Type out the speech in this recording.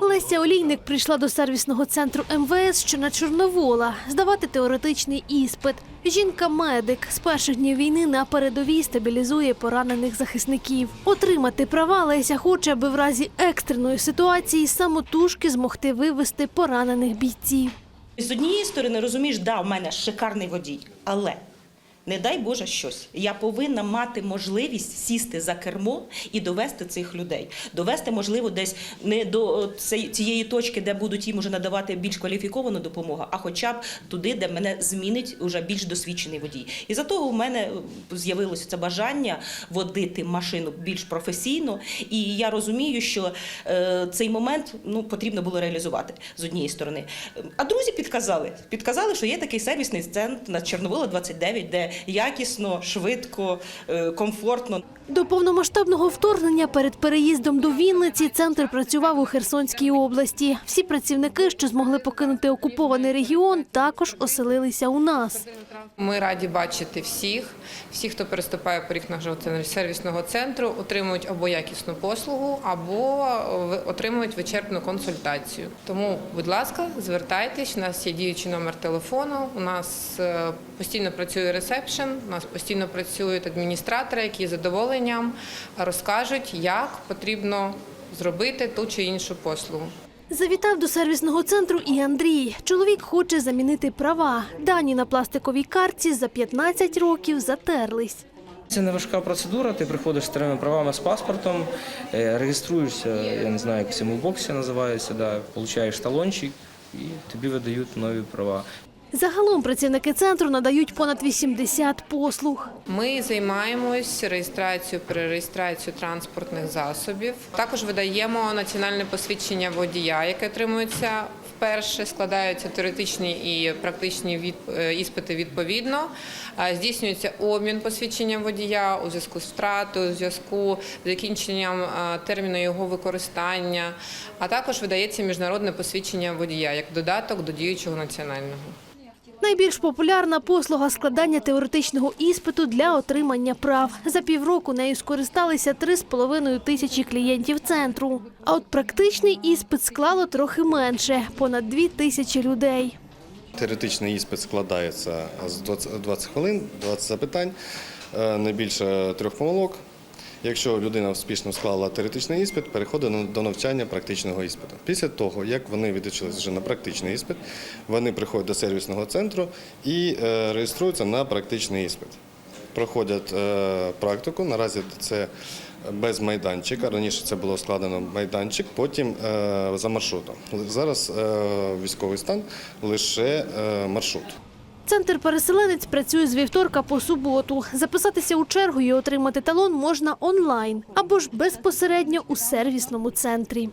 Леся Олійник прийшла до сервісного центру МВС, що на Чорновола, здавати теоретичний іспит. Жінка-медик з перших днів війни на передовій стабілізує поранених захисників. Отримати права Леся хоче, аби в разі екстреної ситуації самотужки змогти вивести поранених бійців. З однієї сторони, розумієш, да, в мене шикарний водій, але не дай Боже щось. Я повинна мати можливість сісти за кермо і довести цих людей. Довести, можливо, десь не до цієї точки, де будуть їм уже надавати більш кваліфіковану допомогу, а хоча б туди, де мене змінить уже більш досвідчений водій. І за того в мене е, з'явилося це бажання водити машину більш професійно. І я розумію, що е, цей момент ну, потрібно було реалізувати з однієї сторони. А друзі підказали. Підказали, що є такий сервісний центр на Чорновола 29, де якісно, швидко, е, комфортно. До повномасштабного вторгнення перед переїздом до Вінниці центр працював у Херсонській області. Всі працівники, що змогли покинути окупований регіон, також оселилися у нас. Ми раді бачити всіх. Всі, хто переступає поріг нашого сервісного центру, отримують або якісну послугу, або е, отримують вичерпну консультацію. Тому, будь ласка, звертайтесь. У нас є діючий номер телефону. У нас е, постійно працює ресепшн, у нас постійно працюють адміністратори, які з задоволенням розкажуть, як потрібно зробити ту чи іншу послугу. Завітав до сервісного центру і Андрій. Чоловік хоче замінити права. Дані на пластиковій картці за 15 років затерлись. Це не важка процедура. Ти приходиш з трьома правами з паспортом, е, реєструєшся, я не знаю, як в боксі називається, да, получаєш талончик і тобі видають нові права. Загалом працівники центру надають понад 80 послуг. Ми займаємось реєстрацією, перереєстрацією транспортних засобів. Також видаємо національне посвідчення водія, яке отримується вперше. Складаються теоретичні і практичні від- е, іспити відповідно. Здійснюється обмін посвідченням водія у зв'язку з втратою, у зв'язку з закінченням терміну його використання. А також видається міжнародне посвідчення водія як додаток до діючого національного. Найбільш популярна послуга складання теоретичного іспиту для отримання прав. За півроку нею скористалися 3,5 тисячі клієнтів центру. А от практичний іспит склало трохи менше понад 2 тисячі людей. Теоретичний іспит складається з 20 20 хвилин, 20 запитань, не більше трьох помилок. Якщо людина успішно склала теоретичний іспит, переходить до навчання практичного іспиту. Після того, як вони відучились вже на практичний іспит, вони приходять до сервісного центру і е, реєструються на практичний іспит. Проходять е, практику. Наразі це без майданчика. Раніше це було складено майданчик, потім е, за маршрутом. Зараз військовий стан лише маршрут. Центр переселенець працює з вівторка по суботу. Записатися у чергу і отримати талон можна онлайн або ж безпосередньо у сервісному центрі.